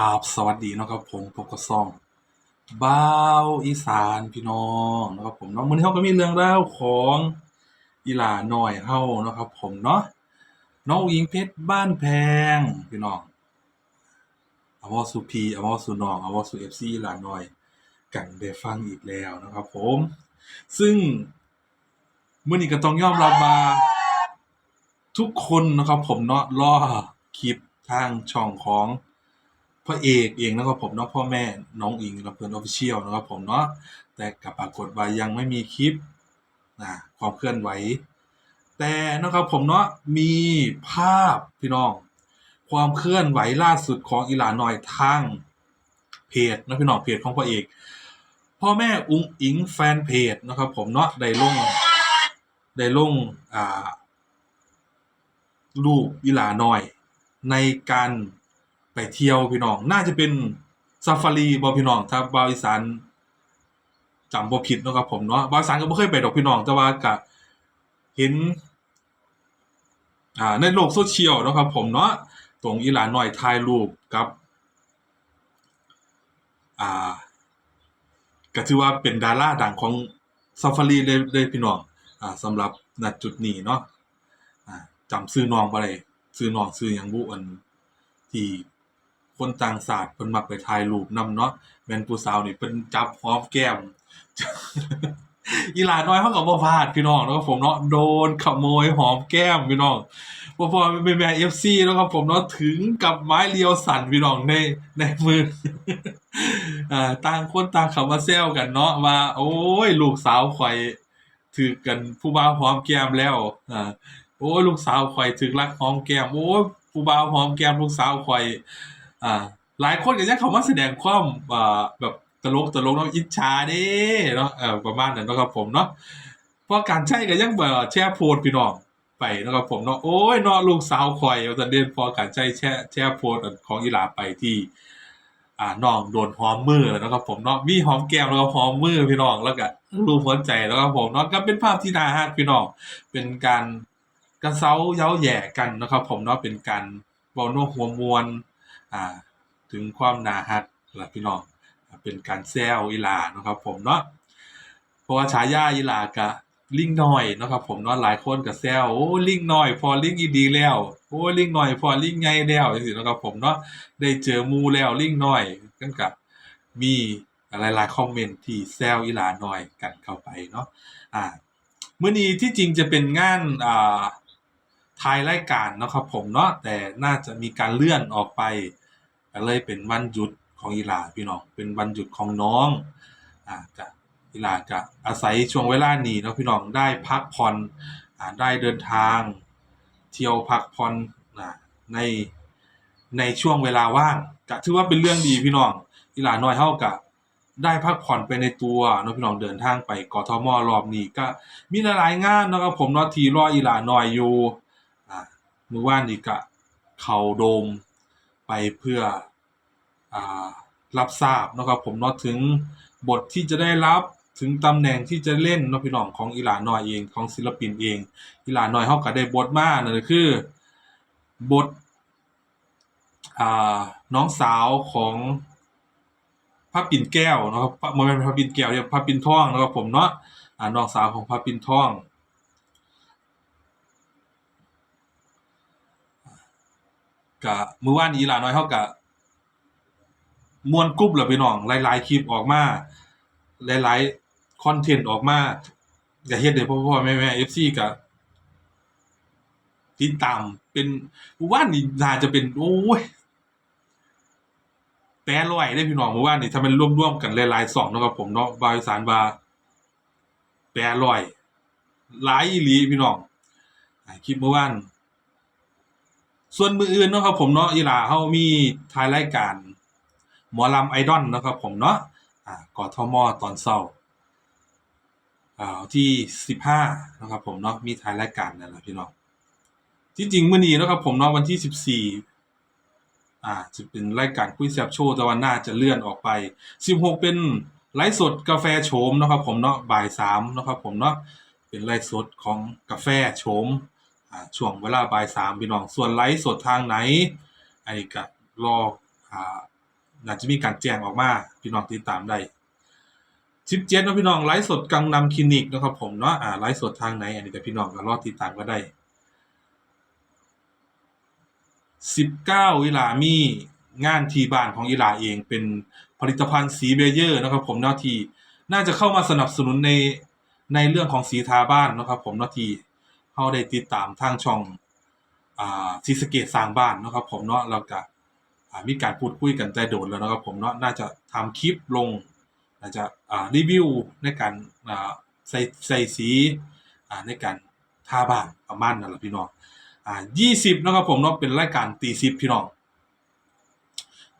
ครับสวัสดีนะครับผมพบกับซ่องบ้าวอีสานพี่น้องนะครับผมเนาะมื้อนี้เราก็มีเรื่องราวของอีหลาหน้อยเฮานะครับ ผมเนาะน้องหญิงเพชรบ้านแพงพี่น้องอวสู่พี่เอวสู่น้องอว้าสู่ FC อีหลาหน้อย กันได้ฟังอีกแล้วนะครับ ผม ซึ่งเมื้อนี้ก็ต้องยอมรับว่าทุกคนนะครับ ผมเนาะรอคลิปทางช่องของ พระเอกเองนะครับผมเนาะพ่อแม่น้องอิงลำเพลินออฟฟิเชียลนะครับผมเนาะแต่กับปรากฏว่ายังไม่มีคลิปนะความเคลื่อนไหว แต่นะครับผมเนาะมีภาพพี่น้อง ความเคลื่อนไหวล่าสุดของอีหลาน้อยทางเพจนะพี่น้องเพจของพระเอก พ่อแม่อุ้งอิงแฟนเพจนะครับผมเนาะได้ลงได้ลงอ่าลูกอีหลาน้อย ในการ ไปเที่ยวพี่น้อง น่าจะเป็นซาฟารีบอพี่น้องถ้าบาวอีสานจำบ่ผิดนะครับผมเนาะบาวอีสานก็บ่เคยไปดอกพี่น้อง แต่ว่าก็เห็นอ่าในโลกโซเชียลนะครับผมเนาะตรงอีหลาน้อยถ่ายรูปกับอ่าก็ถือว่าเป็นดาราดังของซาฟารีเลยเลยพี่น้องอ่าสำหรับณจุดนี้เนาะอ่าจำซื้อน้องบ่ได้ซื้อน้องซื้อยังบุอันที่ คนต่างชาสติเพิ่นมักไปถ่ายรูปนํเนาะแม่นผู้สาวนี่เพิ่นจับหอมแก้มอีหลาน้อยเขาก็บ่พลาดพี่น้องเนาะครับผมเนาะโดนขโมยหอมแก้มพี่น้องบ่พอเป็นแม่ FC เนาะครับผมเนาะถึงกับไม้เรียวสั่นพี่น้องในในมืออ่าต่างคนต่างข้ามาแซวกันเนาะว่าโอ้ยลูกสาวข่อยถูกกันผู้บ่าวหอมแก้มแล้วอ่าโอ้ยลูกสาวข่อยถึกรักหอมแก้มโอ้ยผู้บ่าวหอมแก้มลูกสาวข่อย อ่า หลายคนก็ยังเข้ามาแสดงความอ่าแบบตลกตลกเนาะอิจฉาเด้เนาะเออประมาณนั้นนะครับผมเนาะเพราะการใช้ก็ยังแบบแชร์โพสพี่น้องไปนะครับผมเนาะโอ้ยเนาะลูกสาวข่อยว่าซั่นเด่นพอการใช้แชร์แชร์โพสของอีหลาไปที่อ่าน้องโดนหอมมือแล้วนะครับผมเนาะมีหอมแก้มแล้วก็หอมมือพี่น้องแล้วก็รูปหัวใจแล้วก็ผมเนาะก็เป็นภาพที่น่ารักพี่น้องเป็นการกระเซ้าเย้าแย่กันนะครับผมเนาะเป็นการเว้าโน้หัวมวล ถึงความนาฮักล่ะพี่น้องเป็นการแซวอีลานะครับผมเนาะเพราะว่าฉายาอีลาก็ลิงน้อยนะครับผมเนาะหลายคนก็แซวโอ้ลิงน้อย พอลิงอีดีแล้วโอ้ลิงน้อย พอลิงใหญ่แล้วจังซี่เนะครับผมเนาะได้เจอมูแล้วลิงน้อยกันก็มีหลายๆคอมเมนต์ที่แซวอีลาน้อยกันเข้าไปเนาะอ่ามื้อนี้ที่จริงจะเป็นงานอ่าถ่ายรายการนะครับผมเนาะแต่น่าจะมีการเลื่อนออกไป ก็เลยเป็นวันหยุดของอีหลาพี่น้องเป็นวันหยุดของน้องอ่าก็อีหลาก็อาศัยช่วงเวลานี้เนาะพี่น้องได้พักผ่อนอ่าได้เดินทาง เที่ยวพักผ่อนอ่าในในช่วงเวลาว่างก็ถือว่าเป็นเรื่องดีพี่น้องอีหลาน้อยเฮาก็ได้พักผ่อนไปในตัวเนาะพี่น้องเดินทางไปกทมรอบนี้ก็มีหลายๆงานนะครับผมเนาะทีรออีหลาน้อยอยู่อ่ามื้อวานนี้ก็เข้าโดม ไปเพื่ออรับทราบนะครับผมเนาะถึงบทที่จะได้รับถึงตำแหน่งที่จะเล่นนะพี่น้องของอีหลาน้อยเองของศิลปินเองอีหลาน้อยเฮาก็ได้บทมานั่นคือบทอน้องสาวของพระปิ่นแก้วนะครับบ่แม่นพระปิ่นแก้วเรียกพระปิ่นทองนะครับผมเนาะอ่าน้องสาวของพระปิ่นทอง ก็มื้อวานอีหลาน้อยเฮาก็มวนกรุ๊ปแล้วพี่น้องหลายๆคลิปออกมาหลายๆคอนเทนต์ออกมาก็เฮ็ดให้พ่อๆแม่ๆ FC ก็ติดตามเป็นมือวานนี้น่าจะเป็น โอ้ยแปดร้อยได้พี่น้องมื่อวานนี่ถ้ามันร่วมๆกันหลายๆสองนะครับผมเนาะบาสานบาแปดร้อยหลายอีหลีพี่น้องคลิปเมื่อวาน ส่วนมืออื่นนะครับผมเนาะอีหลาเฮามีถ่ายรายการ หมอลำไอดอลนะครับผมเนาะอ่ากทมตอนเช้าอ่าที่15นะครับผมเนาะมีถ่ายรายการนั่นแหละพี่น้องที่จริงมื้อนี้นะครับผมเนาะวันที่14อ่าจะเป็นรายการคุยแซบโชว์แต่ว่าน่าจะเลื่อนออกไป16เป็นไลฟ์สดกาแฟโฉมนะครับผมเนาะบ่าย3เนะครับผมเนาะเป็นไลฟ์สดของกาแฟโฉม ช่วงเวลาบ่าย3พี่น้อง ส่วนไลฟ์สดทางไหน อันนี้ก็รออาน่าจะมีการแจ้งออกมา พี่น้องติดตามได้17เนะพี่น้องไลฟ์สดกังนำคลินิกนะครับผมเนาะอ่าไลฟ์สดทางไหน อันนี้ก็พี่น้องก็รอติดตามก็ได้19อีหลามีงานที่บ้านของอีหลาเองเป็นผลิตภัณฑ์สีเบเยอร์นะครับผมเนาะที่น่าจะเข้ามาสนับสนุนในในเรื่องของสีทาบ้านนะครับผมเนาะที่ เฮาได้ติดตามทางช่องอ่าศรีสเกษสร้างบ้านนะครับผมเนาะแล้วก็อ่ามีการพูดคุยกันแต่โดนแล้วนะครับผมเนาะน่าจะทำคลิปลงน่าจะอ่ารีวิวในการอ่าใส่ใส่สีอ่าในการทาบ้านประมาณนั้นแหละพี่น้องอ่ายี่สิบนะครับผมเนาะเป็นรายการตีสิบพี่น้อง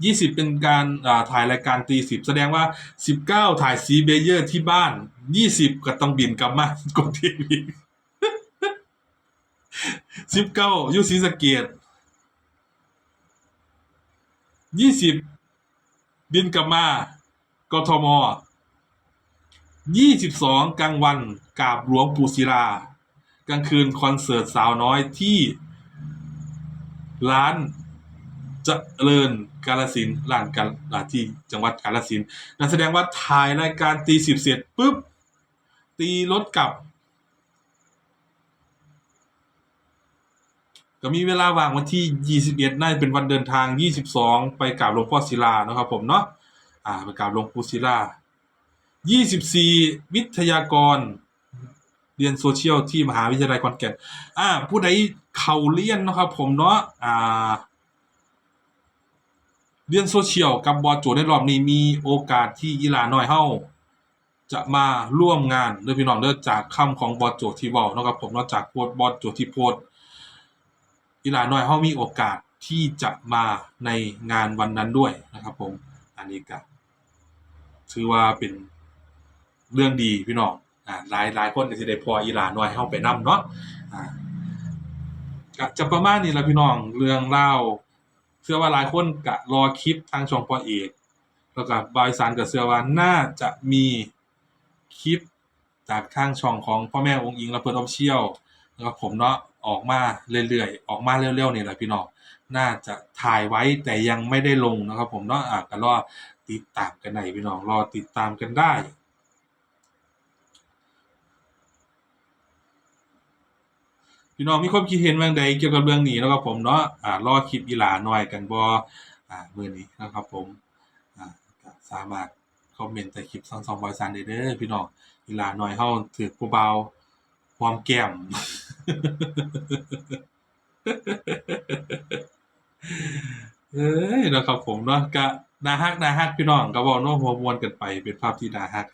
ยี่สิบเป็นการอ่าถ่ายรายการตีสิบแสดงว่าสิบเก้าถ่ายซีเบเยอร์ที่บ้านยี่สิบก็ต้องบินกลับมากดทีวี สิบเก้ายูซีสะเกตยี่สิบบินกลับมากทมยี่สิบสองกลางวันกราบหลวงปู่ศิลากลางคืนคอนเสิร์ตสาวน้อยที่ร้านเจริญกาลสินร้านกาลาที่จังหวัดกาลสินนั่นแสดงว่าถ่ายรายการตีสิบเสร็จปุ๊บตีรถกลับ ก็มีเวลาว่างวันที่ 21น่าจะเป็นวันเดินทาง 22 ไปกราบหลวงพ่อศิลานะครับผมเนาะอ่าไปกราบหลวงปู่ศิลา 24 วิทยากร เรียนโซเชียลที่มหาวิทยาลัยขอนแก่นอ่าผู้ใดเขาเรียนนะครับผมเนาะอ่าเรียนโซเชียลกับบอโจในรอบนี้มีโอกาสที่อีหลาน้อยเฮาจะมาร่วมงานเด้อพี่น้องเด้อจากคำของบอโจที่เว้านะครับผมเนาะจากโพสบอโจที่โพส อีหลาน้อยเฮามีโอกาสที่จะมาในงานวันนั้นด้วยนะครับผมอันนี้ก็ถือว่าเป็นเรื่องดีพี่น้องอ่าหลายหลายคนก็สิได้พออีหลาน้อยเฮาไปนํเนาะอ่าจะประมาณนี้แหละพี่น้องเรื่องเล่าเชื่อว่าหลายคนกะรอคลิปทางช่องพ่อเอกแล้วก็บายสารก็เชื่อว่าน่าจะมีคลิปจากทางช่องของพ่อแม่องค์อิงและเพื่อนออฟเชียลนะครับผมเนาะ ออกมาเรื่อยๆ ออกมาเร็วๆนี่แหละพี่น้อง น่าจะถ่ายไว้แต่ยังไม่ได้ลงนะครับ ผมเนาะอะก็รอติดตามกันได้พี่น้อง รอติดตามกันได้พี่น้องมีความคิดเห็นบางใดเกี่ยวกับเรื่องนี้นะครับผมเนาะอ่ารอคลิปอีหลาหน่อยกันบ่อ่ามื้อนี้นะครับผมอ่าสามารถคอมเมนต์ใต้คลิปสองสองบอยซันได้เด้อพี่น้องอีหลาหน่อยเฮาถือผู้เบาหอมแก้ม เอ้ยนะครับผมเนาะกะนาฮักนาฮักพี่น้องก็เว้าเนาะหัวมวนกันไปเป็นภาพที่นาฮัก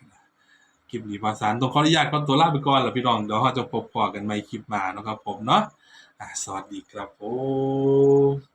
คลิปนี้ภาษานต้องขออนุญาตขอตัวลาไปก่อนแล้วพี่น้องเดี๋ยวเราจะพบพอกันใหม่คลิปมานะครับผมเนาะสวัสดีครับผม